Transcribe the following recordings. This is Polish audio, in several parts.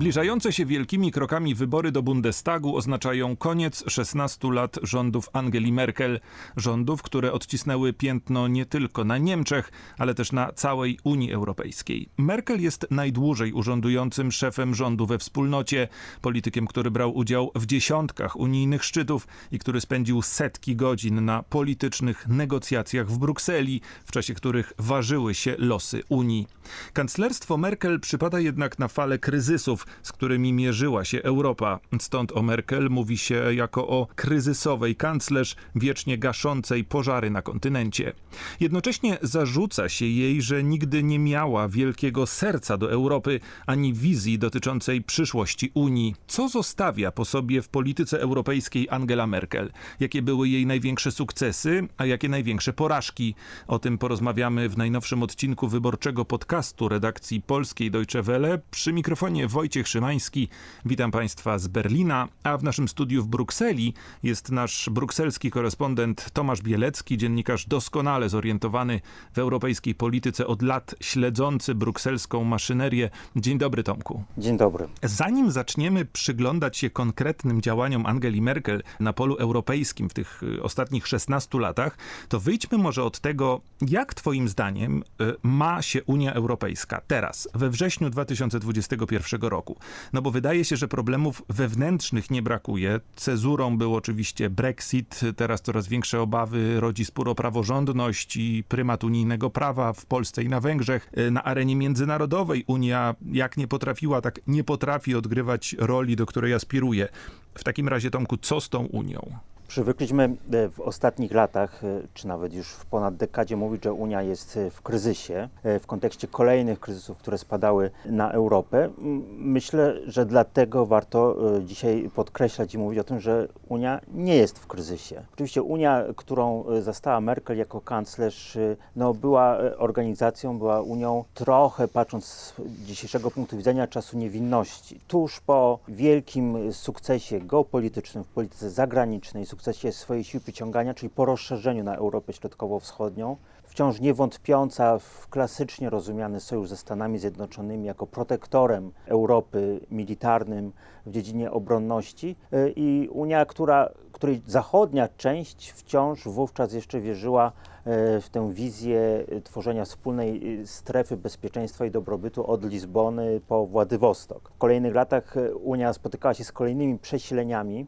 Zbliżające się wielkimi krokami wybory do Bundestagu oznaczają koniec 16 lat rządów Angeli Merkel. Rządów, które odcisnęły piętno nie tylko na Niemczech, ale też na całej Unii Europejskiej. Merkel jest najdłużej urządującym szefem rządu we wspólnocie, politykiem, który brał udział w dziesiątkach unijnych szczytów i który spędził setki godzin na politycznych negocjacjach w Brukseli, w czasie których ważyły się losy Unii. Kanclerstwo Merkel przypada jednak na falę kryzysów, z którymi mierzyła się Europa. Stąd o Merkel mówi się jako o kryzysowej kanclerz, wiecznie gaszącej pożary na kontynencie. Jednocześnie zarzuca się jej, że nigdy nie miała wielkiego serca do Europy ani wizji dotyczącej przyszłości Unii. Co zostawia po sobie w polityce europejskiej Angela Merkel? Jakie były jej największe sukcesy, a jakie największe porażki? O tym porozmawiamy w najnowszym odcinku wyborczego podcastu redakcji polskiej Deutsche Welle. Przy mikrofonie Wojciech Szymański. Witam Państwa z Berlina, a w naszym studiu w Brukseli jest nasz brukselski korespondent Tomasz Bielecki, dziennikarz doskonale zorientowany w europejskiej polityce od lat, śledzący brukselską maszynerię. Dzień dobry, Tomku. Dzień dobry. Zanim zaczniemy przyglądać się konkretnym działaniom Angeli Merkel na polu europejskim w tych y, ostatnich 16 latach, to wyjdźmy może od tego, jak Twoim zdaniem y, ma się Unia Europejska teraz, we wrześniu 2021 roku. No bo wydaje się, że problemów wewnętrznych nie brakuje. Cezurą był oczywiście Brexit, teraz coraz większe obawy rodzi spór o praworządność i prymat unijnego prawa w Polsce i na Węgrzech. Y, Na arenie międzynarodowej Unia jak nie potrafiła, tak nie potrafi odgrywać roli, do której aspiruje. W takim razie, Tomku, co z tą Unią? Przywykliśmy e, w ostatnich latach, e, czy nawet już w ponad dekadzie mówić, że Unia jest e, w kryzysie, w kontekście kolejnych kryzysów, które spadały na Europę. Myślę, że dlatego warto dzisiaj podkreślać i mówić o tym, że Unia nie jest w kryzysie. Oczywiście Unia, którą zastała Merkel jako kanclerz, no, była organizacją, była Unią trochę, patrząc z dzisiejszego punktu widzenia, czasu niewinności. Tuż po wielkim sukcesie geopolitycznym w polityce zagranicznej, sukcesie swojej siły przyciągania, czyli po rozszerzeniu na Europę Środkowo-Wschodnią, wciąż niewątpiąca w klasycznie rozumiany sojusz ze Stanami Zjednoczonymi jako protektorem Europy militarnym w dziedzinie obronności y, i Unia, która, której zachodnia część wciąż wówczas jeszcze wierzyła y, w tę wizję tworzenia wspólnej y, strefy bezpieczeństwa i dobrobytu od Lizbony po Władywostok. W kolejnych latach Unia spotykała się z kolejnymi przesileniami,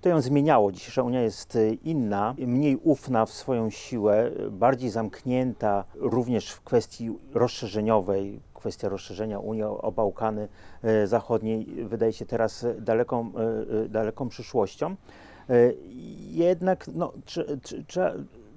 to ją zmieniało. Dzisiejsza Unia jest y, inna, mniej ufna w swoją siłę, bardziej zamknięta również w kwestii rozszerzeniowej. Kwestia rozszerzenia Unii o Bałkany y, Zachodniej wydaje się teraz daleką, y, daleką przyszłością. Jednak no, trze- trze- trzeba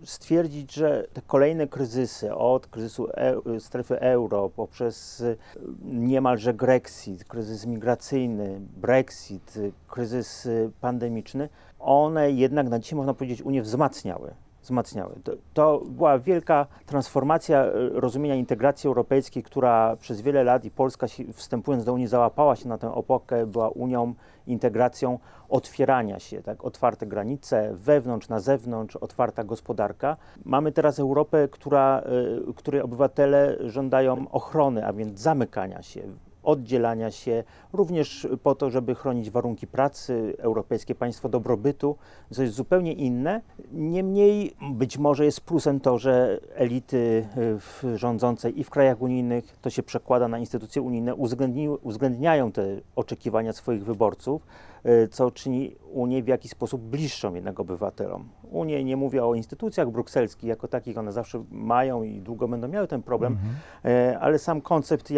stwierdzić, że te kolejne kryzysy, od kryzysu e- strefy euro, poprzez y, niemalże Grexit, kryzys migracyjny, Brexit, y, kryzys y, pandemiczny, one jednak na dzisiaj można powiedzieć Unię wzmacniały. Wzmacniały. To, to była wielka transformacja y, rozumienia integracji europejskiej, która przez wiele lat i Polska wstępując do Unii załapała się na tę epokę, była Unią, integracją otwierania się, tak? otwarte granice wewnątrz, na zewnątrz, otwarta gospodarka. Mamy teraz Europę, która, y, której obywatele żądają ochrony, a więc zamykania się, oddzielania się, również po to, żeby chronić warunki pracy, europejskie państwo dobrobytu, co jest zupełnie inne. Niemniej być może jest plusem to, że elity y, rządzące i w krajach unijnych, to się przekłada na instytucje unijne, uwzględni, uwzględniają te oczekiwania swoich wyborców, co czyni Unię w jakiś sposób bliższą jednak obywatelom. Unię nie mówię o instytucjach brukselskich jako takich, one zawsze mają i długo będą miały ten problem, e, ale sam koncept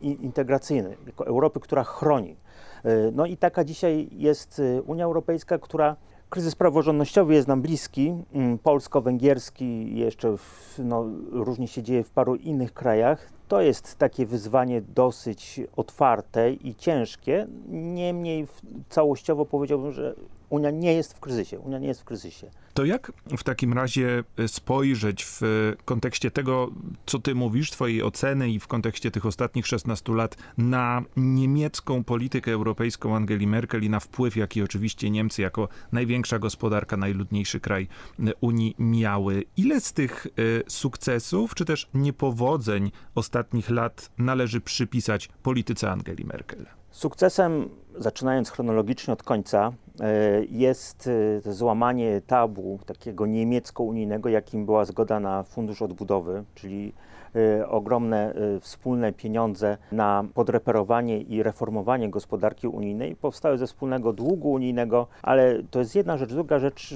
integracyjny, jako Europy, która chroni. E, No i taka dzisiaj jest Unia Europejska, która kryzys praworządnościowy jest nam bliski, mm, polsko-węgierski jeszcze w, no, różnie się dzieje w paru innych krajach. To jest takie wyzwanie dosyć otwarte i ciężkie. Niemniej całościowo powiedziałbym, że Unia nie jest w kryzysie. Unia nie jest w kryzysie. To jak w takim razie y, spojrzeć w y, kontekście tego, co ty mówisz, twojej oceny i w kontekście tych ostatnich 16 lat na niemiecką politykę europejską Angeli Merkel i na wpływ, jaki oczywiście Niemcy jako największa gospodarka, najludniejszy kraj y, Unii miały? Ile z tych sukcesów, czy też niepowodzeń ostatnich lat należy przypisać polityce Angeli Merkel? Sukcesem, zaczynając chronologicznie od końca, e, jest e, złamanie tabu takiego niemiecko-unijnego, jakim była zgoda na Fundusz Odbudowy, czyli ogromne e, wspólne pieniądze na podreperowanie i reformowanie gospodarki unijnej powstały ze wspólnego długu unijnego, ale to jest jedna rzecz. Druga rzecz,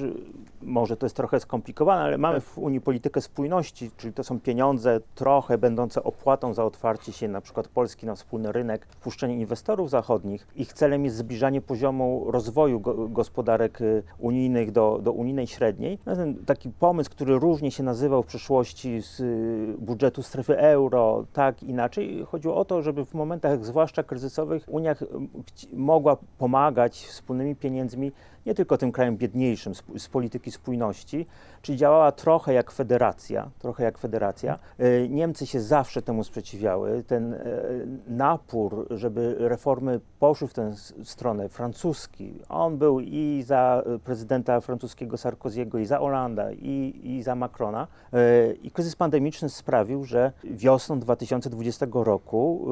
może to jest trochę skomplikowane, ale mamy w Unii politykę spójności, czyli to są pieniądze trochę będące opłatą za otwarcie się na przykład Polski na wspólny rynek, wpuszczenie inwestorów zachodnich. Ich celem jest zbliżanie poziomu rozwoju go, gospodarek y, unijnych do, do unijnej średniej. No, ten taki pomysł, który różnie się nazywał w przeszłości z y, budżetu strefy euro, tak inaczej, chodziło o to, żeby w momentach zwłaszcza kryzysowych Unia mogła pomagać wspólnymi pieniędzmi nie tylko tym krajom biedniejszym z, polityki spójności, czyli działała trochę jak federacja, trochę jak federacja. Y, Niemcy się zawsze temu sprzeciwiały. Ten e, napór, żeby reformy poszły w tę stronę, francuski, on był i za e, prezydenta francuskiego Sarkoziego, i za Hollanda, i, i za Macrona. E, I kryzys pandemiczny sprawił, że wiosną 2020 roku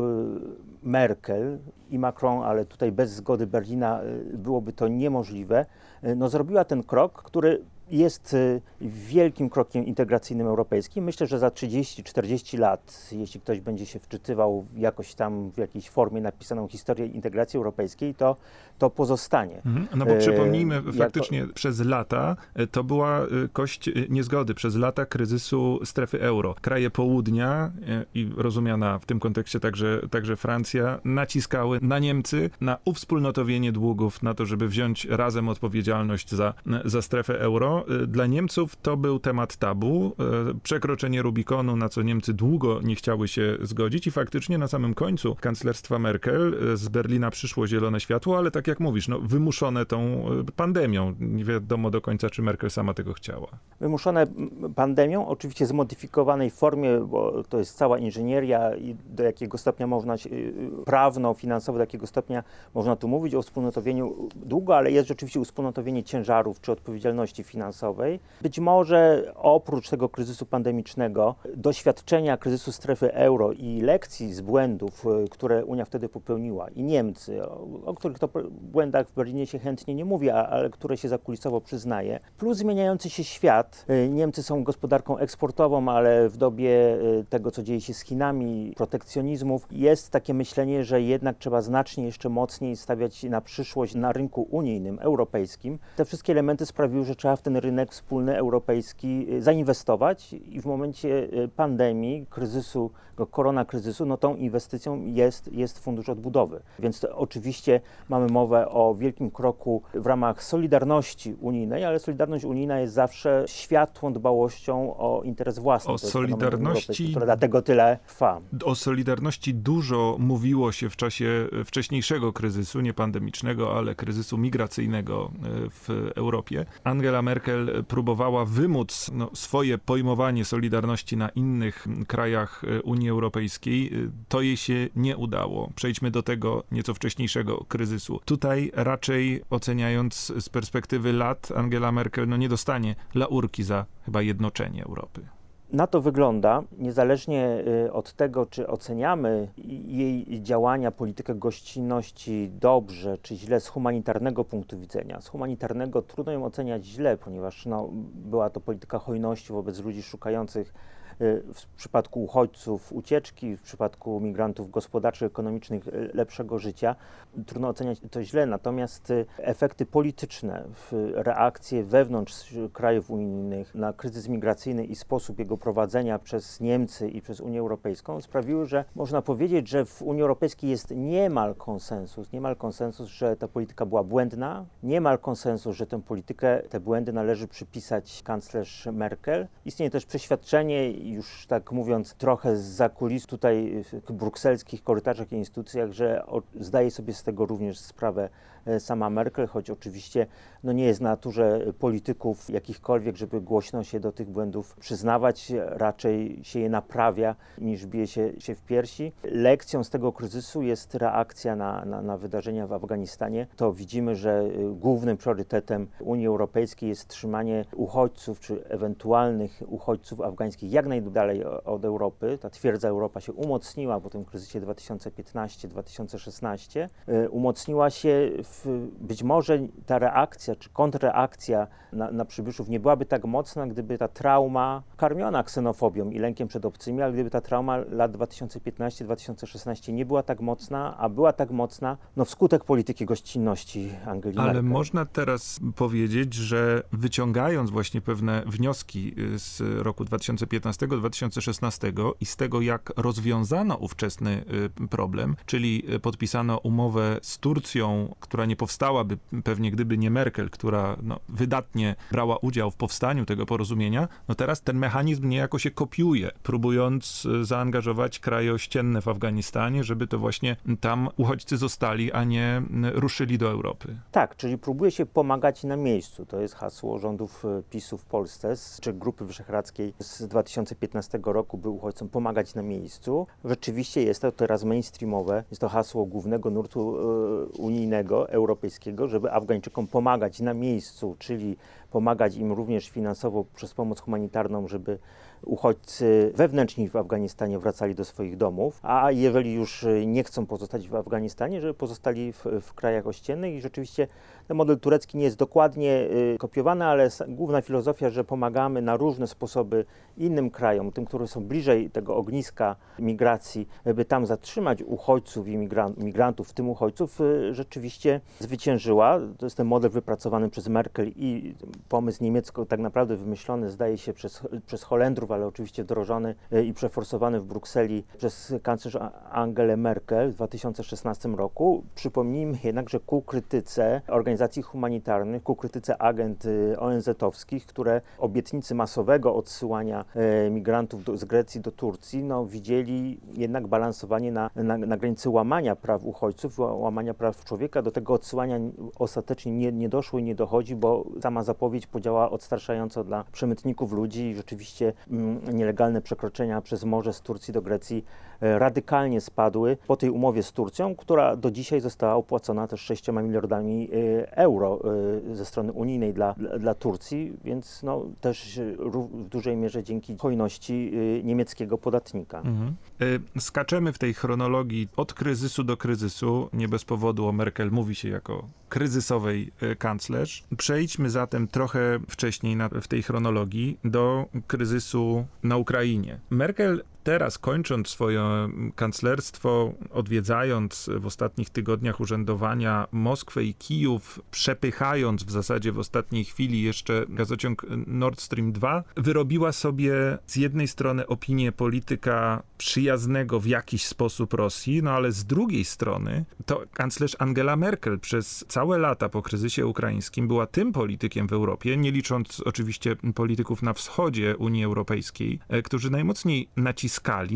y, Merkel i Macron, ale tutaj bez zgody Berlina y, byłoby to niemożliwe, y, no zrobiła ten krok, który jest y, wielkim krokiem integracyjnym europejskim. Myślę, że za 30-40 lat, jeśli ktoś będzie się wczytywał jakoś tam w jakiejś formie napisaną historię integracji europejskiej, to, to pozostanie. Mhm. No bo E, przypomnijmy, jako- faktycznie przez lata e, to była kość niezgody, przez lata kryzysu strefy euro. Kraje południa i rozumiana w tym kontekście także, także Francja naciskały na Niemcy, na uwspólnotowienie długów, na to, żeby wziąć razem odpowiedzialność za, za strefę euro. E, Dla Niemców to był temat tabu, e, przekroczenie Rubikonu, na co Niemcy długo nie chciały się zgodzić i faktycznie na samym końcu kanclerstwa Merkel e, z Berlina przyszło zielone światło, ale tak jak mówisz, no, wymuszone tą pandemią. Nie wiadomo do końca, czy Merkel sama tego chciała. wymuszone pandemią, oczywiście zmodyfikowanej formie, bo to jest cała inżynieria i do jakiego stopnia można, y, prawno, finansowo, do jakiego stopnia można tu mówić o wspólnotowieniu długo, ale jest rzeczywiście uwspólnotowienie ciężarów czy odpowiedzialności finansowej. Być może oprócz tego kryzysu pandemicznego, doświadczenia kryzysu strefy euro i lekcji z błędów, y, które Unia wtedy popełniła i Niemcy, o, o których to błędach w Berlinie się chętnie nie mówi, ale które się zakulisowo przyznaje, plus zmieniający się świat. Y, Niemcy są gospodarką eksportową, ale w dobie y, tego, co dzieje się z Chinami, protekcjonizmów, jest takie myślenie, że jednak trzeba znacznie jeszcze mocniej stawiać na przyszłość na rynku unijnym, europejskim. Te wszystkie elementy sprawiły, że trzeba w ten rynek wspólny europejski y, zainwestować i w momencie y, pandemii, kryzysu, go koronakryzysu, no tą inwestycją jest, jest Fundusz Odbudowy. Więc oczywiście mamy mowę o wielkim kroku w ramach solidarności unijnej, ale solidarność unijna jest zawsze światłą dbałością o interes własny. O solidarności- które dlatego tyle trwa. O Solidarności dużo mówiło się w czasie wcześniejszego kryzysu, nie pandemicznego, ale kryzysu migracyjnego e, w Europie. Angela Merkel próbowała wymóc no, swoje pojmowanie Solidarności na innych krajach e, Unii Europejskiej. E, To jej się nie udało. Przejdźmy do tego nieco wcześniejszego kryzysu. Tutaj raczej oceniając z perspektywy lat, Angela Merkel no, nie dostanie laurki za chyba jednoczenie Europy. Na to wygląda, niezależnie y, od tego, czy oceniamy jej działania, politykę gościnności dobrze czy źle z humanitarnego punktu widzenia. Z humanitarnego trudno ją oceniać źle, ponieważ no, była to polityka hojności wobec ludzi szukających w przypadku uchodźców ucieczki, w przypadku migrantów gospodarczych, ekonomicznych y, lepszego życia. Trudno oceniać to źle, natomiast y, efekty polityczne, reakcje wewnątrz krajów unijnych na kryzys migracyjny i sposób jego prowadzenia przez Niemcy i przez Unię Europejską sprawiły, że można powiedzieć, że w Unii Europejskiej jest niemal konsensus, niemal konsensus, że ta polityka była błędna, niemal konsensus, że tę politykę, te błędy należy przypisać kanclerz Merkel. Istnieje też przeświadczenie, już tak mówiąc trochę z kulis tutaj w brukselskich korytarzach i instytucjach, że o, zdaje sobie z tego również sprawę sama Merkel, choć oczywiście no nie jest w naturze polityków jakichkolwiek, żeby głośno się do tych błędów przyznawać, raczej się je naprawia niż bije się, się w piersi. Lekcją z tego kryzysu jest reakcja na, na, na wydarzenia w Afganistanie. To widzimy, że y, głównym priorytetem Unii Europejskiej jest trzymanie uchodźców czy ewentualnych uchodźców afgańskich jak najdalej od Europy. Ta twierdza Europa się umocniła po tym kryzysie 2015-2016. Y, Umocniła się w, być może ta reakcja czy kontrreakcja na, na przybyszów nie byłaby tak mocna, gdyby ta trauma karmiona ksenofobią i lękiem przed obcymi, ale gdyby ta trauma lat 2015-2016 nie była tak mocna, a była tak mocna no wskutek polityki gościnności Angeli Ale można teraz powiedzieć, że wyciągając właśnie pewne wnioski y, z roku 2015-2016 i z tego, jak rozwiązano ówczesny y, problem, czyli y, podpisano umowę z Turcją, która nie powstałaby pewnie gdyby nie Merkel, która no, wydatnie brała udział w powstaniu tego porozumienia, no teraz ten mechanizm niejako się kopiuje, próbując y, zaangażować kraje ościenne w Afganistanie, żeby to właśnie tam uchodźcy zostali, a nie y, ruszyli do Europy. Tak, czyli próbuje się pomagać na miejscu. To jest hasło rządów e, PiSu w Polsce, czy Grupy Wyszehradzkiej z 2015 roku, by uchodźcom pomagać na miejscu. Rzeczywiście jest to teraz mainstreamowe, jest to hasło głównego nurtu unijnego, europejskiego, żeby Afgańczykom pomagać na miejscu, czyli pomagać im również finansowo przez pomoc humanitarną, żeby uchodźcy wewnętrzni w Afganistanie wracali do swoich domów, a jeżeli już y, nie chcą pozostać w Afganistanie, żeby pozostali w, w krajach ościennych i rzeczywiście ten model turecki nie jest dokładnie y, kopiowany, ale główna filozofia, że pomagamy na różne sposoby innym krajom, tym, które są bliżej tego ogniska migracji, by tam zatrzymać uchodźców i migran- migrantów, w tym uchodźców, y, rzeczywiście zwyciężyła. To jest ten model wypracowany przez Merkel i pomysł niemiecko tak naprawdę wymyślony, zdaje się, przez, przez Holendrów, ale oczywiście wdrożony y, i przeforsowany w Brukseli przez kanclerz Angelę Merkel w 2016 roku. Przypomnijmy jednak, że ku krytyce organizacji humanitarnych, ku krytyce agent y, ONZ-owskich, które obietnicy masowego odsyłania e, migrantów do, z Grecji do Turcji, no, widzieli jednak balansowanie na, na, na granicy łamania praw uchodźców, ła- łamania praw człowieka. Do tego odsyłania ostatecznie nie, nie doszło i nie dochodzi, bo sama zapowiedź podziałała odstraszająco dla przemytników ludzi i rzeczywiście mm, nielegalne przekroczenia przez morze z Turcji do Grecji radykalnie spadły po tej umowie z Turcją, która do dzisiaj została opłacona też 6 miliardami e, euro e, ze strony unijnej dla, dla, Turcji, więc no, też e, w dużej mierze dzięki hojności e, niemieckiego podatnika. Mhm. Skaczemy w tej chronologii od kryzysu do kryzysu. Nie bez powodu o Merkel mówi się jako kryzysowej kanclerz. Przejdźmy zatem trochę wcześniej na, w tej chronologii do kryzysu na Ukrainie. Merkel teraz kończąc swoje mm, kanclerstwo, odwiedzając w ostatnich tygodniach urzędowania Moskwę i Kijów, przepychając w zasadzie w ostatniej chwili jeszcze gazociąg Nord Stream 2, wyrobiła sobie z jednej strony opinię polityka przyjaznego w jakiś sposób Rosji, no ale z drugiej strony to kanclerz Angela Merkel przez całe lata po kryzysie ukraińskim była tym politykiem w Europie, nie licząc oczywiście polityków na wschodzie Unii Europejskiej, e, którzy najmocniej naciskali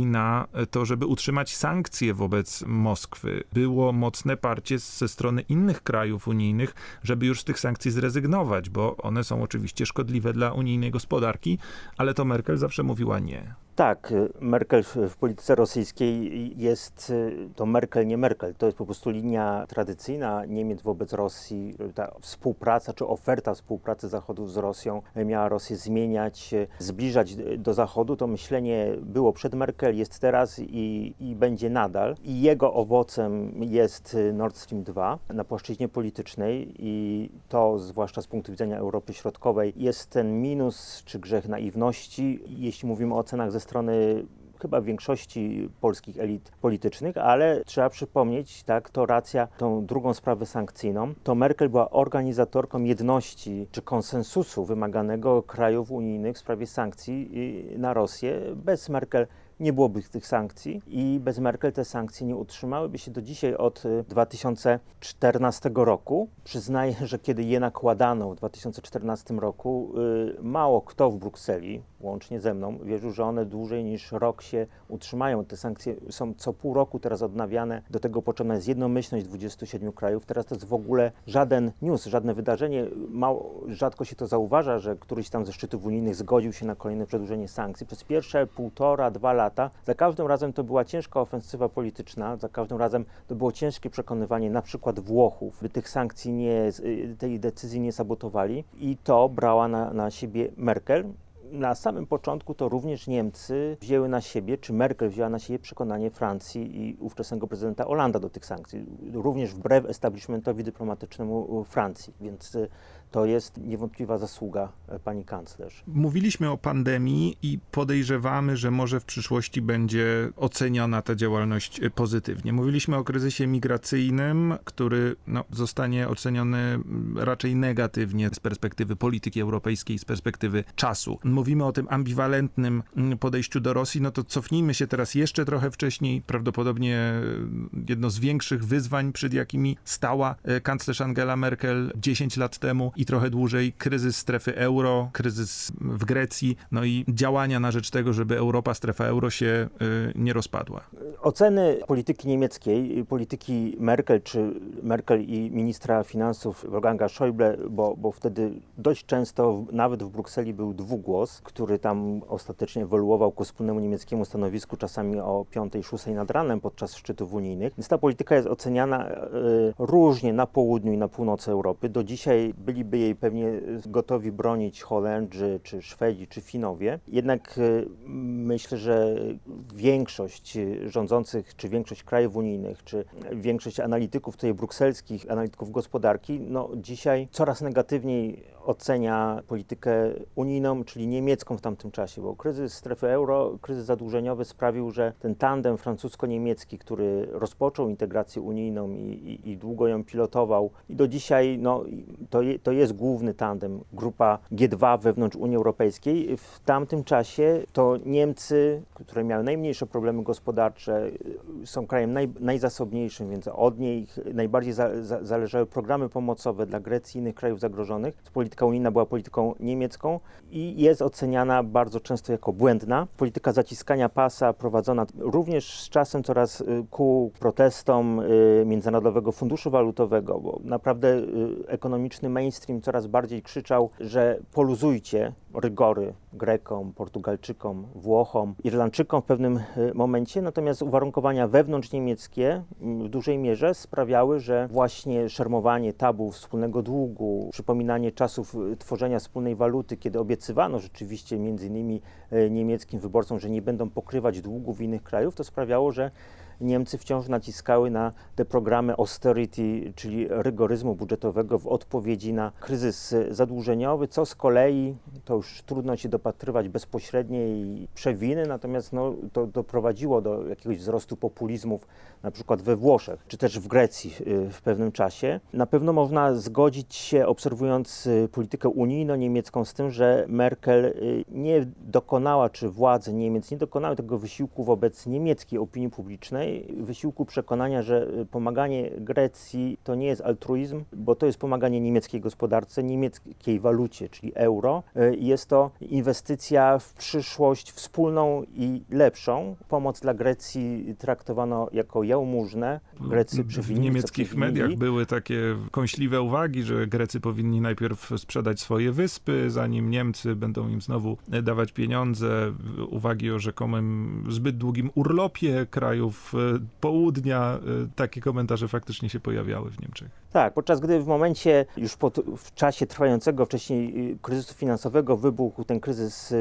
na to, żeby utrzymać sankcje wobec Moskwy. Było mocne parcie ze strony innych krajów unijnych, żeby już z tych sankcji zrezygnować, bo one są oczywiście szkodliwe dla unijnej gospodarki, ale to Merkel zawsze mówiła nie. Tak, y, Merkel w, polityce rosyjskiej jest y, to Merkel, nie Merkel. To jest po prostu linia tradycyjna Niemiec wobec Rosji. Ta współpraca czy oferta współpracy Zachodu z Rosją miała Rosję zmieniać, y, zbliżać do Zachodu. To myślenie było przed Merkel, jest teraz i, i będzie nadal. I jego owocem jest Nord Stream 2 na płaszczyźnie politycznej i to zwłaszcza z punktu widzenia Europy Środkowej jest ten minus czy grzech naiwności, jeśli mówimy o ocenach ze strony chyba większości polskich elit politycznych, ale trzeba przypomnieć, tak, to racja, tą drugą sprawę sankcyjną, to Merkel była organizatorką jedności czy konsensusu wymaganego krajów unijnych w sprawie sankcji y, na Rosję. Bez Merkel nie byłoby tych sankcji i bez Merkel te sankcje nie utrzymałyby się do dzisiaj od y, 2014 roku. Przyznaję, że kiedy je nakładano w 2014 roku, y, mało kto w Brukseli, łącznie ze mną, wierzył, że one dłużej niż rok się utrzymają. Te sankcje są co pół roku teraz odnawiane. Do tego potrzebna jest jednomyślność 27 krajów. Teraz to jest w ogóle żaden news, żadne wydarzenie. Mało, rzadko się to zauważa, że któryś tam ze szczytów unijnych zgodził się na kolejne przedłużenie sankcji. Przez pierwsze półtora, dwa lata za każdym razem to była ciężka ofensywa polityczna, za każdym razem to było ciężkie przekonywanie na przykład Włochów, by tych sankcji nie, tej decyzji nie sabotowali i to brała na, na siebie Merkel. Na samym początku to również Niemcy wzięły na siebie, czy Merkel wzięła na siebie przekonanie Francji i ówczesnego prezydenta Hollanda do tych sankcji, również wbrew establishmentowi dyplomatycznemu Francji, więc to jest niewątpliwa zasługa e, pani kanclerz. Mówiliśmy o pandemii i podejrzewamy, że może w przyszłości będzie oceniona ta działalność e, pozytywnie. Mówiliśmy o kryzysie migracyjnym, który no, zostanie oceniony mm, raczej negatywnie z perspektywy polityki europejskiej, z perspektywy czasu. Mówimy o tym ambiwalentnym mm, podejściu do Rosji, no to cofnijmy się teraz jeszcze trochę wcześniej. Prawdopodobnie e, jedno z większych wyzwań, przed jakimi stała e, kanclerz Angela Merkel 10 lat temu i trochę dłużej, kryzys strefy euro, kryzys w Grecji, no i działania na rzecz tego, żeby Europa, strefa euro się y, nie rozpadła. Oceny polityki niemieckiej, polityki Merkel, czy Merkel i ministra finansów Wolfganga Schäuble, bo, bo wtedy dość często nawet w Brukseli był dwugłos, który tam ostatecznie ewoluował ku wspólnemu niemieckiemu stanowisku czasami o 5-6 nad ranem podczas szczytów unijnych. Więc ta polityka jest oceniana e, różnie na południu i na północy Europy. Do dzisiaj byliby jej pewnie gotowi bronić Holendrzy, czy Szwedzi, czy Finowie. Jednak e, myślę, że większość rządzących, czy większość krajów unijnych, czy większość analityków tutaj brukselskich, analityków gospodarki, no dzisiaj coraz negatywniej ocenia politykę unijną, czyli niemiecką w tamtym czasie, bo kryzys strefy euro, kryzys zadłużeniowy sprawił, że ten tandem francusko-niemiecki, który rozpoczął integrację unijną i, i, i długo ją pilotował i do dzisiaj no, to, je, to jest główny tandem, grupa G2 wewnątrz Unii Europejskiej. W tamtym czasie to Niemcy, które miały najmniejsze problemy gospodarcze, są krajem naj, najzasobniejszym, więc od niej najbardziej za, za, zależały programy pomocowe dla Grecji i innych krajów zagrożonych. Polityka unijna była polityką niemiecką i jest oceniana bardzo często jako błędna. Polityka zaciskania pasa prowadzona również z czasem coraz ku protestom Międzynarodowego Funduszu Walutowego, bo naprawdę ekonomiczny mainstream coraz bardziej krzyczał, że poluzujcie rygory Grekom, Portugalczykom, Włochom, Irlandczykom w pewnym momencie, natomiast uwarunkowania wewnątrz niemieckie w dużej mierze sprawiały, że właśnie szermowanie tabu wspólnego długu, przypominanie czasów tworzenia wspólnej waluty, kiedy obiecywano rzeczywiście między innymi niemieckim wyborcom, że nie będą pokrywać długów innych krajów, to sprawiało, że Niemcy wciąż naciskały na te programy austerity, czyli rygoryzmu budżetowego w odpowiedzi na kryzys zadłużeniowy, co z kolei, to już trudno się dopatrywać bezpośredniej przewiny, natomiast no, to doprowadziło do jakiegoś wzrostu populizmów, na przykład we Włoszech, czy też w Grecji w pewnym czasie. Na pewno można zgodzić się, obserwując politykę unijno-niemiecką, z tym, że Merkel nie dokonała, czy władze Niemiec nie dokonały tego wysiłku wobec niemieckiej opinii publicznej, wysiłku przekonania, że pomaganie Grecji to nie jest altruizm, bo to jest pomaganie niemieckiej gospodarce, niemieckiej walucie, czyli euro. Jest to inwestycja w przyszłość wspólną i lepszą. Pomoc dla Grecji traktowano jako jałmużnę. Grecy w niemieckich mediach były takie kąśliwe uwagi, że Grecy powinni najpierw sprzedać swoje wyspy, zanim Niemcy będą im znowu dawać pieniądze. Uwagi o rzekomym zbyt długim urlopie krajów południa. Takie komentarze faktycznie się pojawiały w Niemczech. Tak, podczas gdy w momencie, już pod, w czasie trwającego wcześniej kryzysu finansowego wybuchł ten kryzys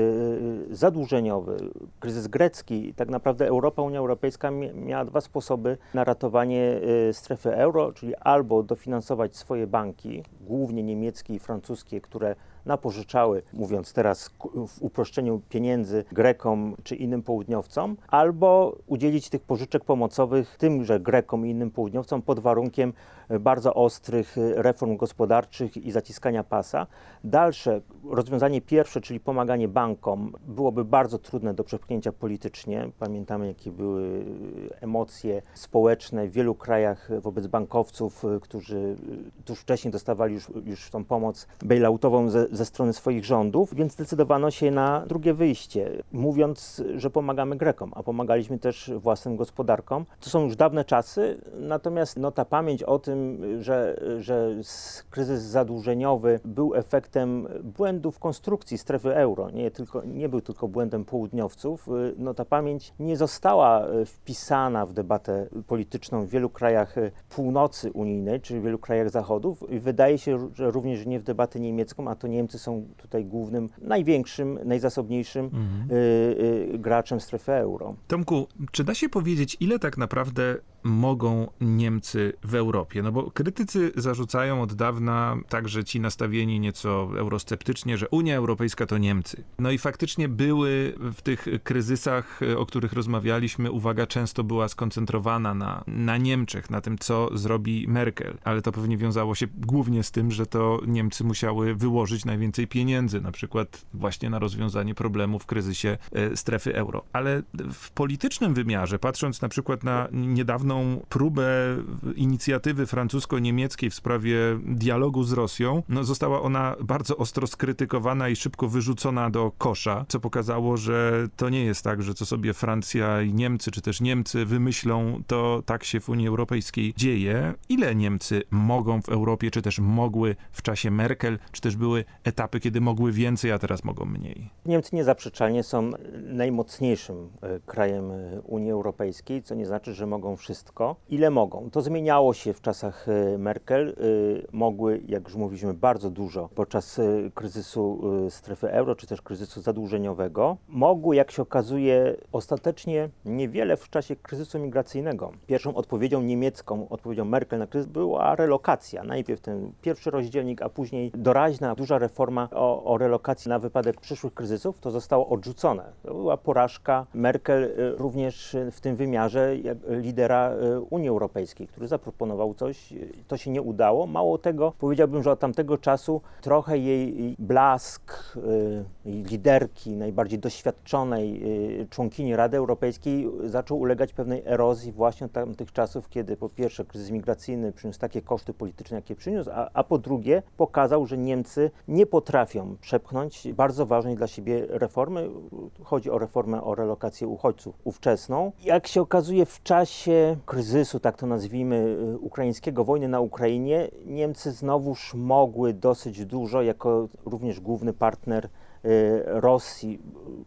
zadłużeniowy, kryzys grecki, tak naprawdę Europa, Unia Europejska miała dwa sposoby na ratowanie strefy euro, czyli albo dofinansować swoje banki, głównie niemieckie i francuskie, które napożyczały, mówiąc teraz w uproszczeniu pieniędzy Grekom czy innym południowcom, albo udzielić tych pożyczek pomocowych tymże Grekom i innym południowcom pod warunkiem e, bardzo ostrych e, reform gospodarczych i zaciskania pasa. Dalsze rozwiązanie pierwsze, czyli pomaganie bankom, byłoby bardzo trudne do przepchnięcia politycznie. Pamiętamy, jakie były e, emocje społeczne w wielu krajach wobec bankowców, którzy tuż wcześniej dostawali już, już tą pomoc bailoutową ze, ze strony swoich rządów, więc zdecydowano się na drugie wyjście, mówiąc, że pomagamy Grekom, a pomagaliśmy też własnym gospodarkom. To są już dawne czasy, natomiast no, ta pamięć o tym, że, że kryzys zadłużeniowy był efektem błędów konstrukcji strefy euro, nie, tylko, nie był tylko błędem południowców, no, ta pamięć nie została wpisana w debatę polityczną w wielu krajach północy unijnej, czy w wielu krajach zachodów wydaje się, że również nie w debatę niemiecką, a to Niemcy są tutaj głównym, największym, najzasobniejszym y, y, graczem strefy euro. Tomku, czy da się powiedzieć, ile tak naprawdę mogą Niemcy w Europie? No bo krytycy zarzucają od dawna, także ci nastawieni nieco eurosceptycznie, że Unia Europejska to Niemcy. No i faktycznie były w tych kryzysach, o których rozmawialiśmy, uwaga często była skoncentrowana na, na Niemczech, na tym, co zrobi Merkel. Ale to pewnie wiązało się głównie z tym, że to Niemcy musiały wyłożyć najwięcej pieniędzy, na przykład właśnie na rozwiązanie problemu w kryzysie e, strefy euro. Ale w politycznym wymiarze, patrząc na przykład na niedawną próbę inicjatywy francusko-niemieckiej w sprawie dialogu z Rosją, no została ona bardzo ostro skrytykowana i szybko wyrzucona do kosza, co pokazało, że to nie jest tak, że co sobie Francja i Niemcy, czy też Niemcy wymyślą, to tak się w Unii Europejskiej dzieje. Ile Niemcy mogą w Europie, czy też mogły w czasie Merkel, czy też były etapy, kiedy mogły więcej, a teraz mogą mniej? Niemcy niezaprzeczalnie są najmocniejszym e, krajem e, Unii Europejskiej, co nie znaczy, że mogą wszystko. Ile mogą? To zmieniało się w czasach e, Merkel. E, Mogły, jak już mówiliśmy, bardzo dużo podczas e, kryzysu strefy euro, czy też kryzysu zadłużeniowego. Mogły, jak się okazuje, ostatecznie niewiele w czasie kryzysu migracyjnego. Pierwszą odpowiedzią niemiecką, odpowiedzią Merkel na kryzys była relokacja. Najpierw ten pierwszy rozdzielnik, a później doraźna, duża reforma o, o relokacji na wypadek przyszłych kryzysów. To zostało odrzucone. To była porażka Merkel y, również y, w tym wymiarze lidera y, Unii Europejskiej, który zaproponował coś. y, To się nie udało. Mało tego, powiedziałbym, że od tamtego czasu trochę jej blask, y, jej liderki, najbardziej doświadczonej członkini Rady Europejskiej zaczął ulegać pewnej erozji właśnie od tamtych czasów, kiedy po pierwsze kryzys migracyjny przyniósł takie koszty polityczne, jakie przyniósł, a, a po drugie pokazał, że Niemcy nie potrafią przepchnąć bardzo ważnej dla siebie reformy. Chodzi o reformę o relokację uchodźców ówczesną. Jak się okazuje w czasie kryzysu, tak to nazwijmy, y, ukraińskiego, wojny na Ukrainie, Niemcy znowuż mogły dosyć dużo, jako również główny partner Rosji,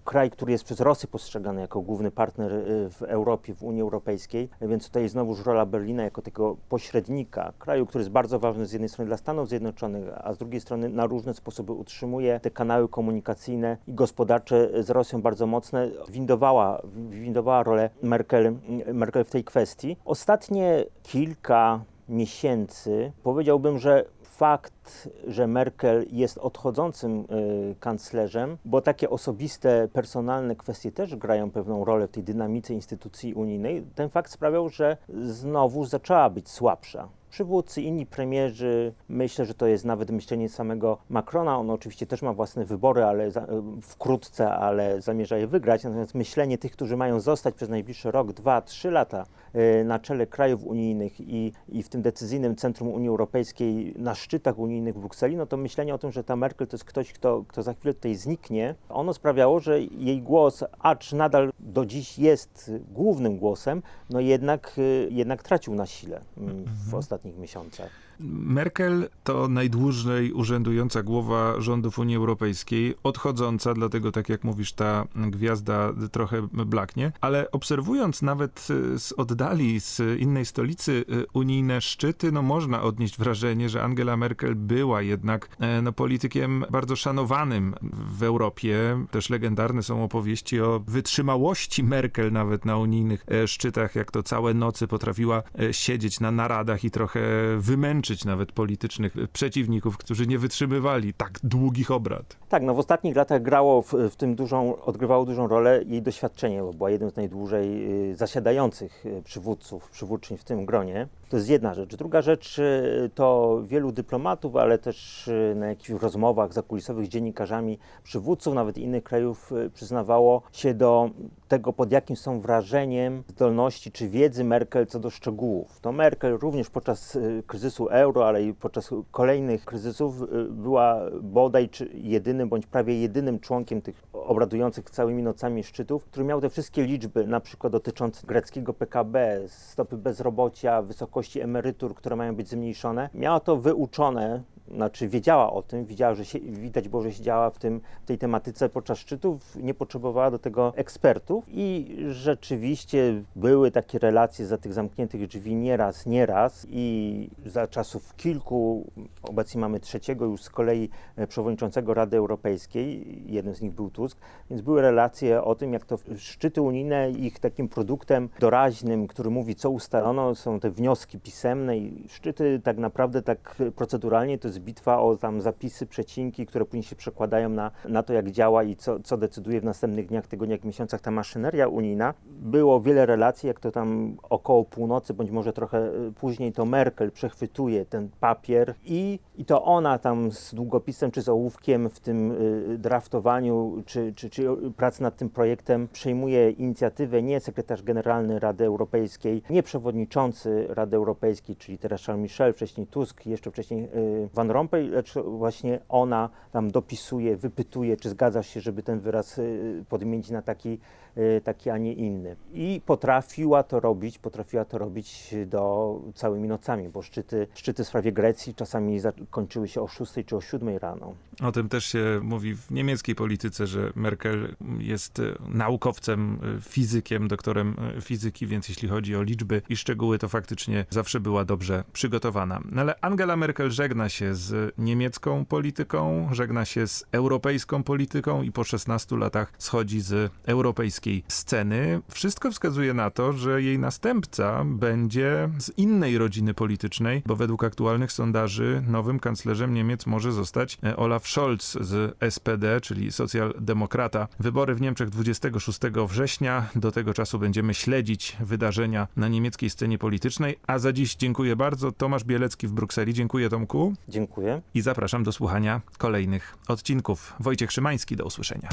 kraj, który jest przez Rosję postrzegany jako główny partner y, w Europie, w Unii Europejskiej, więc tutaj znowuż rola Berlina jako tego pośrednika, kraju, który jest bardzo ważny z jednej strony dla Stanów Zjednoczonych, a z drugiej strony na różne sposoby utrzymuje te kanały komunikacyjne i gospodarcze z Rosją bardzo mocne, windowała, windowała rolę Merkel, Merkel w tej kwestii. Ostatnie kilka miesięcy powiedziałbym, że fakt, że Merkel jest odchodzącym y, kanclerzem, bo takie osobiste, personalne kwestie też grają pewną rolę w tej dynamice instytucji unijnej, ten fakt sprawiał, że znowu zaczęła być słabsza. Przywódcy, inni premierzy, myślę, że to jest nawet myślenie samego Macrona. On oczywiście też ma własne wybory, ale za, wkrótce, ale zamierza je wygrać. Natomiast myślenie tych, którzy mają zostać przez najbliższy rok, dwa, trzy lata y, na czele krajów unijnych i, i w tym decyzyjnym centrum Unii Europejskiej, na szczytach unijnych w Brukseli, no to myślenie o tym, że ta Merkel to jest ktoś, kto, kto za chwilę tutaj zniknie, ono sprawiało, że jej głos, acz nadal do dziś jest głównym głosem, no jednak, y, jednak tracił na sile mm, w ostatnich miesiącach. Merkel to najdłużej urzędująca głowa rządów Unii Europejskiej, odchodząca, dlatego tak jak mówisz, ta gwiazda trochę blaknie, ale obserwując nawet y, z oddali, z innej stolicy y, unijne szczyty, no można odnieść wrażenie, że Angela Merkel była jednak e, no, politykiem bardzo szanowanym w Europie. Też legendarne są opowieści o wytrzymałości Merkel nawet na unijnych e, szczytach, jak to całe nocy potrafiła e, siedzieć na naradach i trochę wymęczyć nawet politycznych przeciwników, którzy nie wytrzymywali tak długich obrad. Tak, no w ostatnich latach grało w, w tym dużą, odgrywało dużą rolę jej doświadczenie, bo była jednym z najdłużej y, zasiadających y, przywódców, przywódczyń w tym gronie. To jest jedna rzecz. Druga rzecz y, to wielu dyplomatów, ale też y, na jakichś rozmowach zakulisowych z dziennikarzami przywódców, nawet innych krajów y, przyznawało się do tego, pod jakim są wrażeniem zdolności czy wiedzy Merkel co do szczegółów. To Merkel również podczas kryzysu euro, ale i podczas kolejnych kryzysów była bodaj jedynym bądź prawie jedynym członkiem tych obradujących całymi nocami szczytów, który miał te wszystkie liczby, na przykład dotyczące greckiego PKB, stopy bezrobocia, wysokości emerytur, które mają być zmniejszone. Miała to wyuczone znaczy wiedziała o tym, widziała, że się, widać było, że siedziała w, tym, w tej tematyce podczas szczytów, nie potrzebowała do tego ekspertów i rzeczywiście były takie relacje za tych zamkniętych drzwi nieraz, nieraz i za czasów kilku, obecnie mamy trzeciego już z kolei e, przewodniczącego Rady Europejskiej, jeden z nich był Tusk, więc były relacje o tym, jak to szczyty unijne, ich takim produktem doraźnym, który mówi, co ustalono, są te wnioski pisemne i szczyty tak naprawdę tak proceduralnie to jest bitwa o tam zapisy, przecinki, które później się przekładają na, na to, jak działa i co, co decyduje w następnych dniach, tygodniach, miesiącach ta maszyneria unijna. Było wiele relacji, jak to tam około północy, bądź może trochę y, później, to Merkel przechwytuje ten papier i, i to ona tam z długopisem czy z ołówkiem w tym y, draftowaniu, czy, czy, czy pracy nad tym projektem przejmuje inicjatywę nie sekretarz generalny Rady Europejskiej, nie przewodniczący Rady Europejskiej, czyli teraz Charles Michel, wcześniej Tusk, jeszcze wcześniej y, Van Rompuy, lecz właśnie ona tam dopisuje, wypytuje, czy zgadza się, żeby ten wyraz y, podmienić na taki, y, taki, a nie inny. I potrafiła to robić, potrafiła to robić do całymi nocami, bo szczyty, szczyty w sprawie Grecji czasami kończyły się o 6 czy o 7 rano. O tym też się mówi w niemieckiej polityce, że Merkel jest e, naukowcem, e, fizykiem, doktorem e, fizyki, więc jeśli chodzi o liczby i szczegóły, to faktycznie zawsze była dobrze przygotowana. No ale Angela Merkel żegna się z niemiecką polityką, żegna się z europejską polityką i po 16 latach schodzi z europejskiej sceny. Wszystko wskazuje na to, że jej następca będzie z innej rodziny politycznej, bo według aktualnych sondaży nowym kanclerzem Niemiec może zostać e, Olaf Scholz z SPD, czyli socjaldemokrata. Wybory w Niemczech 26 września. Do tego czasu będziemy śledzić wydarzenia na niemieckiej scenie politycznej. A za dziś dziękuję bardzo. Tomasz Bielecki w Brukseli. Dziękuję Tomku Dziękuję. i zapraszam do słuchania kolejnych odcinków. Wojciech Szymański, do usłyszenia.